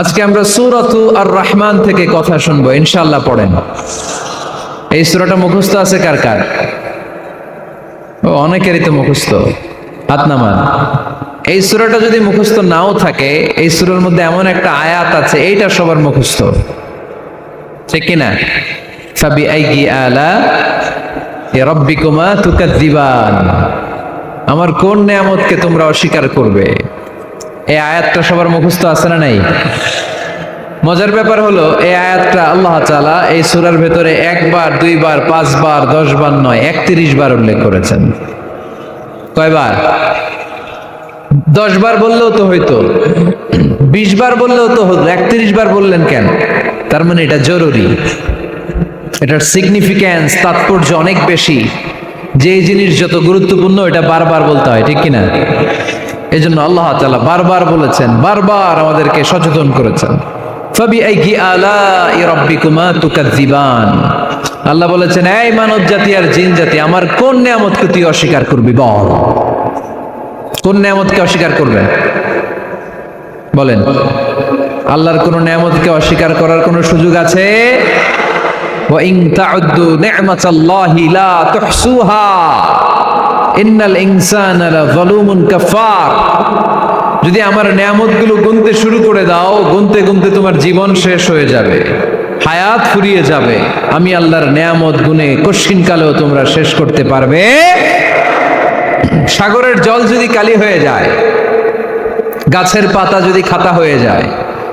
আজকে আমরা সুরতু আর রহমান থেকে কথা শুনব ইনশাল্লাহ পড়েন। এই সুরাটা মুখস্থ আছে কার কার? ও, অনেকেরই তো মুখস্থ। হাত নামান। এই সুরাটা যদি মুখস্থ নাও থাকে, এই সুরের মধ্যে এমন একটা আয়াত আছে, এইটা সবার মুখস্থ। ঠিক কিনা ফাবি আইগি আলা রব্বিকুমা তুকাদ্দিবান আমার কোন নিয়ামতকে তোমরা অস্বীকার করবে? এই আয়াতটা সবার মুখস্থ আছে না নাই? মজার ব্যাপার হলো, এই আয়াতটা আল্লাহ তাআলা এই সূরার ভেতরে একবার, দুইবার, পাঁচবার দশ বার নয়, একত্রিশ বার উল্লেখ করেছেন। কয়বার? দশ বার বললেও তো হইতো। বিশ বার বললেও তো হতো। একত্রিশ বার বললেন কেন? তার মানে এটা জরুরি। এটার সিগনিফিক্যান্স তাৎপর্য অনেক বেশি। যে জিনিস যত গুরুত্বপূর্ণ, এটা বারবার বলতে হয়, ঠিক কিনা? এই জন্য আল্লাহ তাআলা বারবার বলেছেন বারবার আমাদেরকে সচেতন করেছেন ফাবি আইকি আলা রাব্বিকুমা তুকাজ্জিবান আল্লাহ বলেছেন এই মানব জাতি আর জিন জাতি আমার কোন নিয়ামতকে তুই অস্বীকার করবি বল কোন নিয়ামতকে অস্বীকার করবে বলেন আল্লাহর কোন নিয়ামতকে অস্বীকার করার কোন সুযোগ আছে وإن تعدوا نعمة الله لا تحصوها ইন্নাল ইনসান জলুমুন কাফার যদি আমার নিয়ামতগুলো গুনতে শুরু করে দাও, গুনতে গুনতে তোমার জীবন শেষ হয়ে যাবে, হায়াত ফুরিয়ে যাবে। আমি আল্লাহর নিয়ামত গুনে কশিন কালেও তোমরা শেষ করতে পারবে। সাগরের জল যদি কালি হয়ে যায়, গাছের পাতা যদি খাতা হয়ে যায়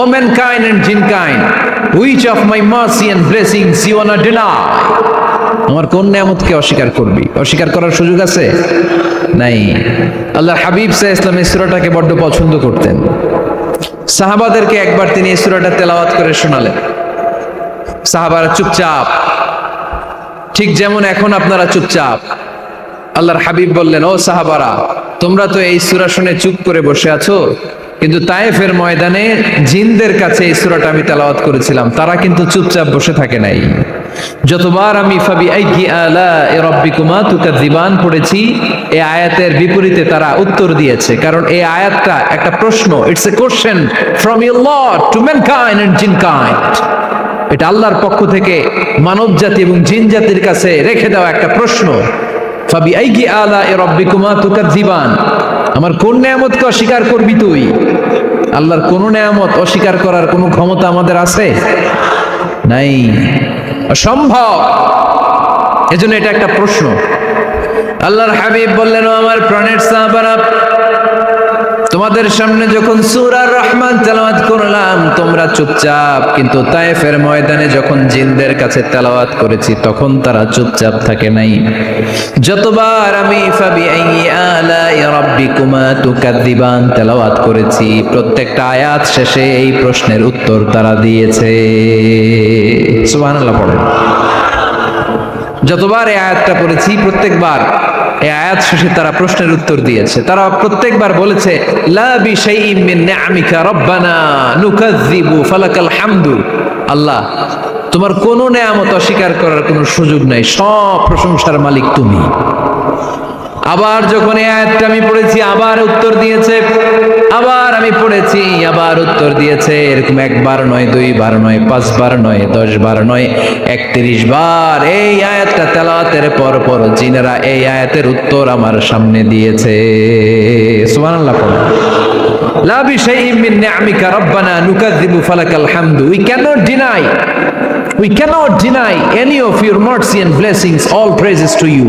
O mankind and jinnkind which of my mercy and blessings you want deny আমার কোন নিয়ামতকে অস্বীকার করবি? অস্বীকার করার সুযোগ আছে? নাই। আল্লাহ হাবিব সাহ ইসলাম এই বড্ড পছন্দ করতেন। সাহাবাদেরকে একবার তিনি এই তেলাওয়াত করে শোনালেন। সাহাবারা চুপচাপ। ঠিক যেমন এখন আপনারা চুপচাপ। আল্লাহর হাবিব বললেন, ও সাহাবারা, তোমরা তো এই সুরা শুনে চুপ করে বসে আছো? কিন্তু তায়েফের ময়দানে জিনদের কাছে এই সুরাটা আমি তেলাওয়াত করেছিলাম, তারা কিন্তু চুপচাপ বসে থাকে নাই। যতবার আমি ফাবি আইকি আলা এ রব্বিকুমা তুকাদ্দিবান পড়েছি, এই আয়াতের বিপরীতে তারা উত্তর দিয়েছে। কারণ এই আয়াতটা একটা প্রশ্ন it's a question from your lord to mankind and jinn kind এটা আল্লাহর পক্ষ থেকে মানব জাতি এবং জিন জাতির কাছে রেখে দেওয়া একটা প্রশ্ন। ফাবি আইগি আলা এ রব্বিকুমা তুকাজ্জিবান আমার কোন নিয়ামতকে অস্বীকার করবি তুই? আল্লাহর কোন নিয়ামত অস্বীকার করার কোনো ক্ষমতা আমাদের আছে? নাই। অসম্ভব। এজন্য এটা একটা প্রশ্ন। আল্লাহর হাবিব বললেন আমার প্রাণের সাহাবারা তোমাদের সামনে যখন সুরার রহমান তেলাওয়াত করলাম, তোমরা চুপচাপ, কিন্তু তায়েফের ময়দানে যখন জিনদের কাছে তেলাওয়াত করেছি, তখন তারা চুপচাপ থাকে নাই। যতবার আমি ফাবি আলা রাব্বিকুমা তুকাদ্দিবান তেলাওয়াত করেছি, প্রত্যেকটা আয়াত শেষে এই প্রশ্নের উত্তর তারা দিয়েছে। সুবহানাল্লাহ পড়েন যতবার এই আয়াতটা পড়েছি, প্রত্যেকবার এই আয়াত শেষে তারা প্রশ্নের উত্তর দিয়েছে। তারা প্রত্যেকবার বলেছে আল্লাহ, তোমার কোনো নেয়ামত অস্বীকার করার কোনো সুযোগ নাই, সব প্রশংসার মালিক তুমি। আবার যখন এই আয়াতটা আমি পড়েছি, আবার উত্তর দিয়েছে। আবার আমি পড়েছি, আবার উত্তর দিয়েছে। এরকম একবার নয়, দুইবার নয়, পাঁচবার নয় দশ বার নয়, একত্রিশ বার এই আয়াতটা তেলাওয়াতের পর পর জিনেরা এই আয়াতের উত্তর আমার সামনে দিয়েছে। সুবহানাল্লাহ পড়ো। লা বিশাইইম মিন নিআমিকা রব্বানা নুকাযযিবু ফালাকাল হামদু। We cannot deny we cannot deny any of your mercy and blessings all praises to you.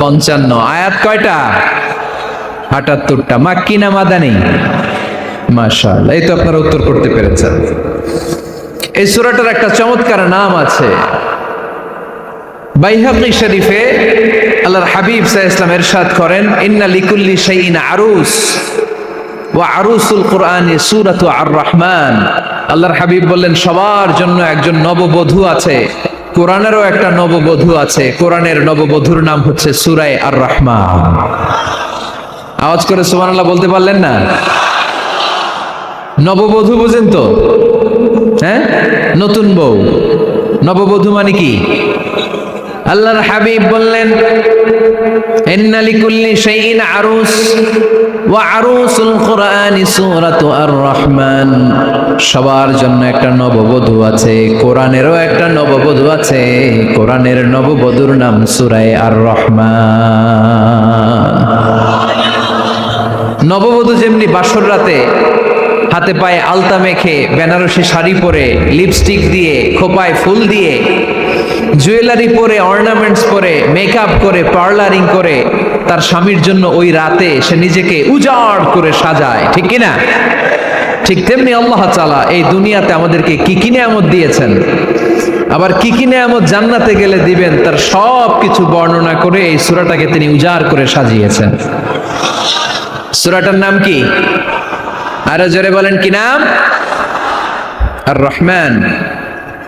পঞ্চান্ন। আয়াত কয়টা? আটাত্তরটা। মাক্কি না মাদানি? মাশাআল্লাহ, এই তো আপনারা উত্তর করতে পেরেছেন। এই সুরাটার একটা চমৎকার নাম আছে। বাইহাকি শরীফে আল্লাহর হাবিব আলাইহি ওয়াসাল্লাম ইরশাদ করেন, ইন্না লিকুল্লি শাইইন আরুস, ওয়া আরুসুল কোরআনে সূরাতু আর রহমান আল্লাহর হাবিব বললেন, সবার জন্য একজন নববধূ আছে। কোরআনেরও একটা নববধূ আছে। কোরআনের নববধূর নাম হচ্ছে সুরায় আর রহমান আওয়াজ করে সুবহানাল্লাহ বলতে পারলেন না? নববধূ বুঝেন তো? হ্যাঁ? নতুন বউ। নববধূ মানে কি? আল্লাহর হাবিব বললেন, ইন্না লিকুল্লি শাইইন আরুস, ওয়া আরুসুল কোরআনি সূরাতু আর রহমান সবার জন্য একটা নববধূ আছে, কোরআনেরও একটা নববধূ আছে, কোরআনের নববধূর নাম সূরায়ে আর রহমান নববধূ যেমনি বাসর রাতে হাতে পায়ে আলতা মেখে বেনারসি শাড়ি পরে লিপস্টিক দিয়ে, খোপায় ফুল দিয়ে জুয়েলারি পরে অর্নামেন্টস পরে মেকআপ করে পার্লারিং করে, তার স্বামীর জন্য ওই রাতে সে নিজেকে উজাড় করে সাজায়, ঠিক কিনা? ঠিক তেমনি আল্লাহ তাআলা এই দুনিয়াতে আমাদেরকে কি কি নিয়ামত দিয়েছেন? আবার কি কি নিয়ামত জান্নাতে গেলে দিবেন, তার সব কিছু বর্ণনা করে এই সূরাটাকে তিনি উজাড় করে সাজিয়েছেন। সূরাটার নাম কি? আরও জোরে বলেন কি নাম? আর রহমান